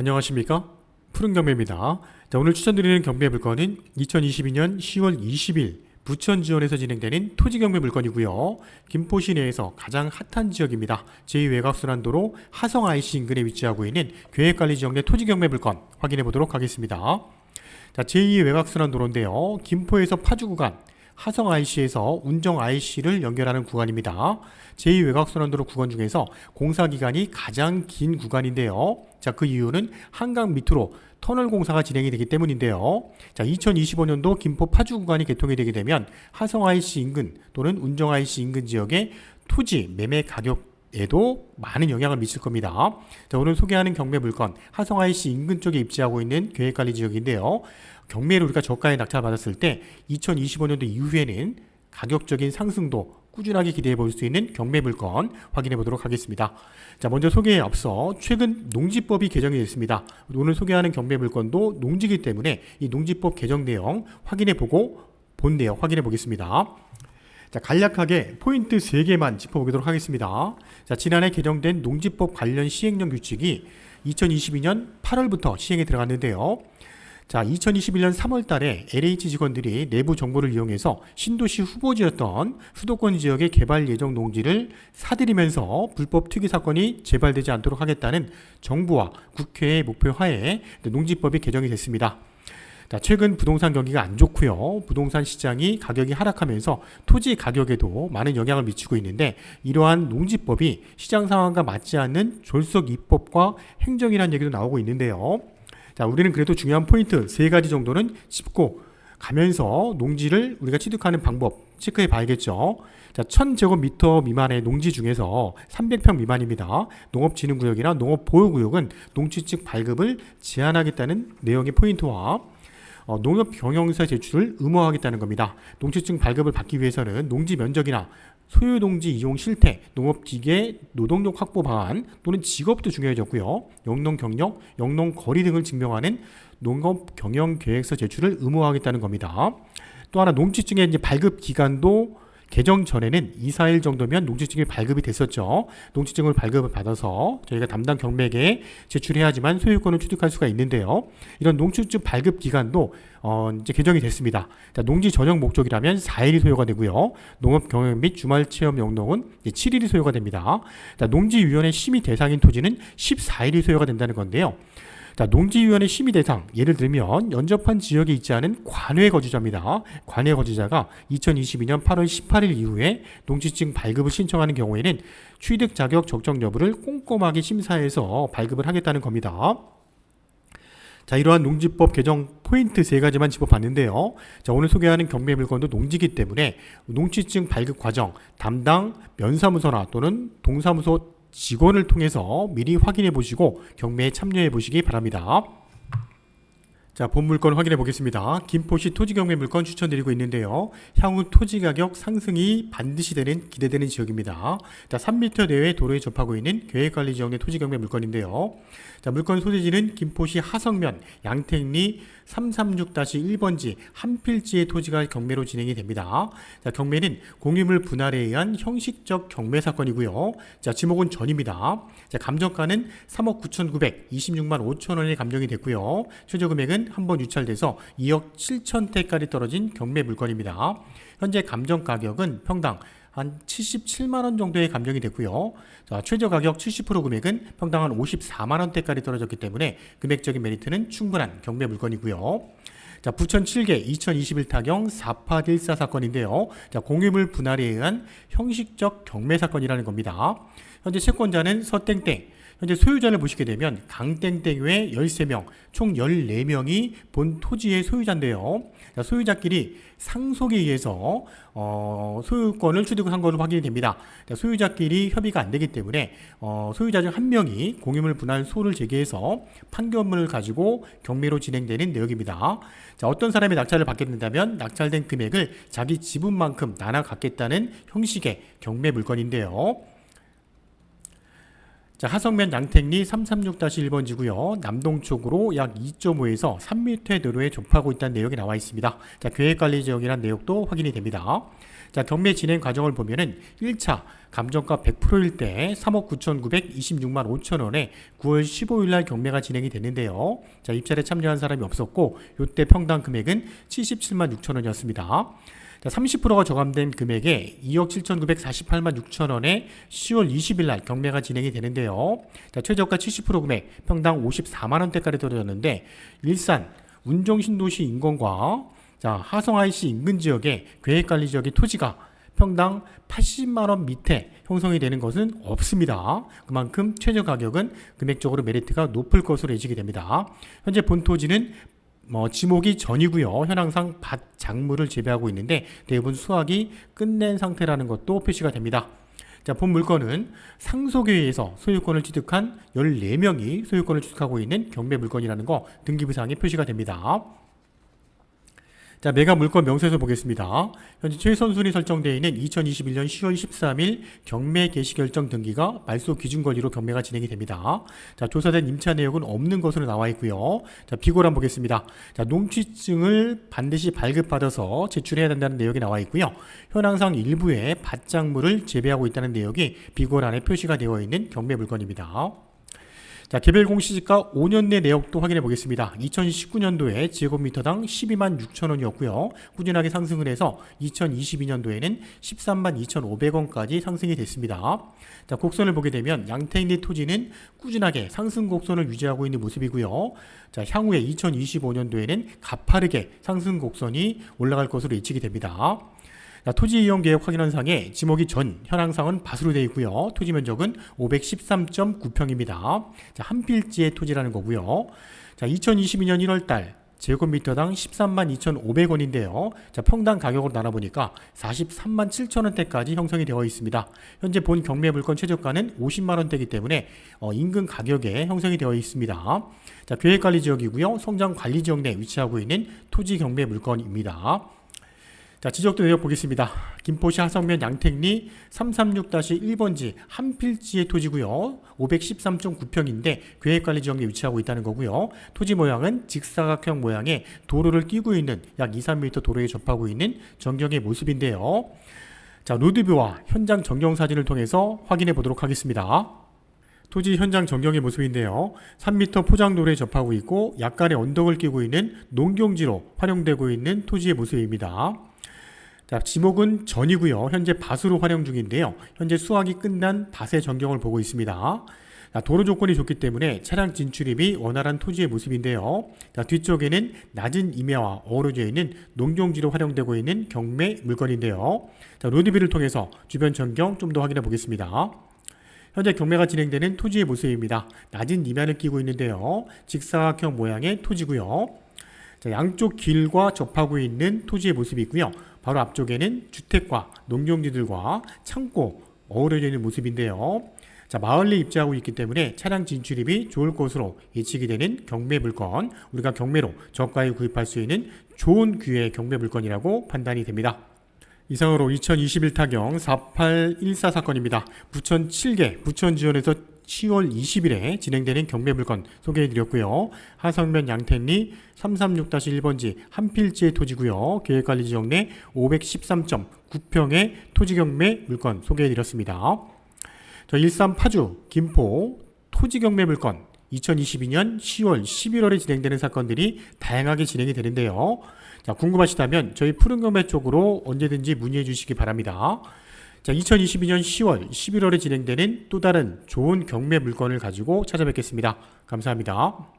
안녕하십니까? 푸른 경매입니다. 자, 오늘 추천드리는 경매 물건은 2022년 10월 20일 부천 지원에서 진행되는 토지 경매 물건이고요. 김포시 내에서 가장 핫한 지역입니다. 제2외곽순환도로 하성 IC 인근에 위치하고 있는 계획관리지역 내 토지 경매 물건 확인해 보도록 하겠습니다. 자, 제2외곽순환도로인데요. 김포에서 파주 구간, 하성 IC에서 운정 IC를 연결하는 구간입니다. 제2외곽순환도로 구간 중에서 공사 기간이 가장 긴 구간인데요. 자, 그 이유는 한강 밑으로 터널 공사가 진행이 되기 때문인데요. 자, 2025년도 김포 파주 구간이 개통이 되게 되면 하성 IC 인근 또는 운정 IC 인근 지역의 토지 매매 가격 에도 많은 영향을 미칠 겁니다. 자, 오늘 소개하는 경매 물건 하성 IC 인근 쪽에 입지하고 있는 계획관리 지역인데요. 경매를 우리가 저가에 낙찰받았을 때 2025년도 이후에는 가격적인 상승도 꾸준하게 기대해 볼 수 있는 경매 물건 확인해 보도록 하겠습니다. 자, 먼저 소개에 앞서 최근 농지법이 개정이 됐습니다. 오늘 소개하는 경매 물건도 농지기 때문에 이 농지법 개정 내용 확인해 보고 본 내용 확인해 보겠습니다. 자, 간략하게 포인트 3개만 짚어보도록 하겠습니다. 자, 지난해 개정된 농지법 관련 시행령 규칙이 2022년 8월부터 시행에 들어갔는데요. 자, 2021년 3월 달에 LH 직원들이 내부 정보를 이용해서 신도시 후보지였던 수도권 지역의 개발 예정 농지를 사들이면서 불법 투기 사건이 재발되지 않도록 하겠다는 정부와 국회의 목표 하에 농지법이 개정이 됐습니다. 자, 최근 부동산 경기가 안 좋고요. 부동산 시장이 가격이 하락하면서 토지 가격에도 많은 영향을 미치고 있는데 이러한 농지법이 시장 상황과 맞지 않는 졸속 입법과 행정이라는 얘기도 나오고 있는데요. 자, 우리는 그래도 중요한 포인트 세 가지 정도는 짚고 가면서 농지를 우리가 취득하는 방법 체크해 봐야겠죠. 자, 1000제곱미터 미만의 농지 중에서 300평 미만입니다. 농업진흥구역이나 농업보호구역은 농취증 발급을 제한하겠다는 내용의 포인트와 어, 농업 경영사 제출을 의무화하겠다는 겁니다. 농취증 발급을 받기 위해서는 농지 면적이나 소유 농지 이용 실태, 농업 기계, 노동력 확보 방안 또는 직업도 중요해졌고요. 영농 경력, 영농 거리 등을 증명하는 농업 경영 계획서 제출을 의무화하겠다는 겁니다. 또 하나 농지증의 발급 기간도 개정 전에는 2, 4일 정도면 농지증이 발급이 됐었죠. 농지증을 발급을 받아서 저희가 담당 경매에 제출해야지만 소유권을 취득할 수가 있는데요. 이런 농지증 발급 기간도 어, 이제 개정이 됐습니다. 자, 농지 전용 목적이라면 4일이 소요가 되고요. 농업 경영 및 주말 체험 영농은 이제 7일이 소요가 됩니다. 자, 농지위원회 심의 대상인 토지는 14일이 소요가 된다는 건데요. 자, 농지위원회 심의 대상 예를 들면 연접한 지역에 있지 않은 관외 거주자입니다. 관외 거주자가 2022년 8월 18일 이후에 농지증 발급을 신청하는 경우에는 취득 자격 적정 여부를 꼼꼼하게 심사해서 발급을 하겠다는 겁니다. 자, 이러한 농지법 개정 포인트 세 가지만 짚어봤는데요. 자, 오늘 소개하는 경매 물건도 농지기 때문에 농지증 발급 과정 담당 면사무소나 또는 동사무소 직원을 통해서 미리 확인해 보시고 경매에 참여해 보시기 바랍니다. 자, 본 물건 확인해 보겠습니다. 김포시 토지 경매 물건 추천드리고 있는데요. 향후 토지 가격 상승이 반드시 되는 기대되는 지역입니다. 자, 3m 내외 도로에 접하고 있는 계획관리 지역 내 토지 경매 물건인데요. 자, 물건 소재지는 김포시 하성면 양택리 336-1번지 한 필지의 토지가 경매로 진행이 됩니다. 자, 경매는 공유물 분할에 의한 형식적 경매 사건이고요. 자, 지목은 전입니다. 자, 감정가는 3억 9,926만 5천 원에 감정이 됐고요. 최저 금액은 한번 유찰돼서 2억 7천대까지 떨어진 경매 물건입니다. 현재 감정 가격은 평당 한 77만 원 정도의 감정이 됐고요. 자, 최저 가격 70% 금액은 평당 한 54만 원대까지 떨어졌기 때문에 금액적인 메리트는 충분한 경매 물건이고요. 자, 부천 7개 2021 타경 4814 사건인데요. 자, 공유물 분할에 의한 형식적 경매 사건이라는 겁니다. 현재 채권자는 서땡땡 현재 소유자를 보시게 되면 강땡땡 외 13명, 총 14명이 본 토지의 소유자인데요. 자, 소유자끼리 상속에 의해서 어, 소유권을 취득한 것으로 확인이 됩니다. 자, 소유자끼리 협의가 안 되기 때문에 어, 소유자 중 한 명이 공유물 분할 소를 제기해서 판결문을 가지고 경매로 진행되는 내용입니다. 자, 어떤 사람이 낙찰을 받게 된다면 낙찰된 금액을 자기 지분만큼 나눠 갖겠다는 형식의 경매 물건인데요. 자, 하성면 양택리 336-1번지고요. 남동쪽으로 약 2.5에서 3m의 도로에 접하고 있다는 내용이 나와 있습니다. 자, 계획관리 지역이라는 내용도 확인이 됩니다. 자, 경매 진행 과정을 보면은 1차 감정가 100%일 때 3억 9,926만 5천 원에 9월 15일 날 경매가 진행이 됐는데요. 자, 입찰에 참여한 사람이 없었고 요때 평당 금액은 77만 6천 원이었습니다. 자, 30%가 저감된 금액에 2억 7,948만 6천 원에 10월 20일 날 경매가 진행이 되는데요. 자, 최저가 70% 금액 평당 54만 원대까지 떨어졌는데 일산 운정신도시 인건과 자, 하성 IC 인근 지역의 계획관리 지역의 토지가 평당 80만 원 밑에 형성이 되는 것은 없습니다. 그만큼 최저 가격은 금액적으로 메리트가 높을 것으로 예측이 됩니다. 현재 본 토지는 뭐 지목이 전이고요. 현황상 밭 작물을 재배하고 있는데 대부분 수확이 끝낸 상태라는 것도 표시가 됩니다. 자, 본 물건은 상속에 의해서 소유권을 취득한 14명이 소유권을 취득하고 있는 경매 물건이라는 거 등기부상에 표시가 됩니다. 자, 매각 물건 명세서 보겠습니다. 현재 최선순위 설정되어 있는 2021년 10월 13일 경매 개시 결정 등기가 말소 기준 권리로 경매가 진행이 됩니다. 자, 조사된 임차 내역은 없는 것으로 나와 있고요. 자, 비고란 보겠습니다. 자, 농취증을 반드시 발급받아서 제출해야 된다는 내역이 나와 있고요. 현황상 일부의 밭작물을 재배하고 있다는 내역이 비고란에 표시가 되어 있는 경매 물건입니다. 자, 개별 공시지가 5년 내 내역도 확인해 보겠습니다. 2019년도에 제곱미터당 12만 6천 원이었고요. 꾸준하게 상승을 해서 2022년도에는 13만 2,500원까지 상승이 됐습니다. 자, 곡선을 보게 되면 양태인리 토지는 꾸준하게 상승 곡선을 유지하고 있는 모습이고요. 자, 향후에 2025년도에는 가파르게 상승 곡선이 올라갈 것으로 예측이 됩니다. 자, 토지 이용 계획 확인한 상에 지목이 전 현황상은 밭으로 되어 있고요. 토지 면적은 513.9평입니다. 자, 한 필지의 토지라는 거고요. 자, 2022년 1월 달 제곱미터당 13만 2,500원인데요. 자, 평당 가격으로 나눠보니까 43만 7천 원대까지 형성이 되어 있습니다. 현재 본 경매 물건 최저가는 50만 원대이기 때문에 어, 인근 가격에 형성이 되어 있습니다. 자, 계획관리 지역이고요. 성장 관리 지역 내 위치하고 있는 토지 경매 물건입니다. 자, 지적도 내역 보겠습니다. 김포시 하성면 양택리 336-1번지 한 필지의 토지고요. 513.9평인데 계획관리 지역에 위치하고 있다는 거고요. 토지 모양은 직사각형 모양의 도로를 끼고 있는 약 2, 3m 도로에 접하고 있는 전경의 모습인데요. 자, 로드뷰와 현장 전경 사진을 통해서 확인해 보도록 하겠습니다. 토지 현장 전경의 모습인데요. 3m 포장도로에 접하고 있고 약간의 언덕을 끼고 있는 농경지로 활용되고 있는 토지의 모습입니다. 자, 지목은 전이고요. 현재 밭으로 활용 중인데요. 현재 수확이 끝난 밭의 전경을 보고 있습니다. 자, 도로 조건이 좋기 때문에 차량 진출입이 원활한 토지의 모습인데요. 자, 뒤쪽에는 낮은 임야와 어우러져 있는 농경지로 활용되고 있는 경매 물건인데요. 자, 로드뷰를 통해서 주변 전경 좀 더 확인해 보겠습니다. 현재 경매가 진행되는 토지의 모습입니다. 낮은 임야를 끼고 있는데요. 직사각형 모양의 토지고요. 자, 양쪽 길과 접하고 있는 토지의 모습이 있고요. 바로 앞쪽에는 주택과 농경지들과 창고 어우러져 있는 모습인데요. 자, 마을에 입지하고 있기 때문에 차량 진출입이 좋을 것으로 예측이 되는 경매 물건, 우리가 경매로 저가에 구입할 수 있는 좋은 기회의 경매 물건이라고 판단이 됩니다. 이상으로 2021 타경 4814 사건입니다. 부천 7개 부천 지원에서 10월 20일에 진행되는 경매 물건 소개해 드렸고요. 하성면 양택리 336-1번지 한 필지의 토지고요. 계획관리 지역 내 513.9평의 토지 경매 물건 소개해 드렸습니다. 저 일산 파주 김포 토지 경매 물건 2022년 10월 11월에 진행되는 사건들이 다양하게 진행이 되는데요. 자, 궁금하시다면 저희 푸른 경매 쪽으로 언제든지 문의해 주시기 바랍니다. 자, 2022년 10월, 11월에 진행되는 또 다른 좋은 경매 물건을 가지고 찾아뵙겠습니다. 감사합니다.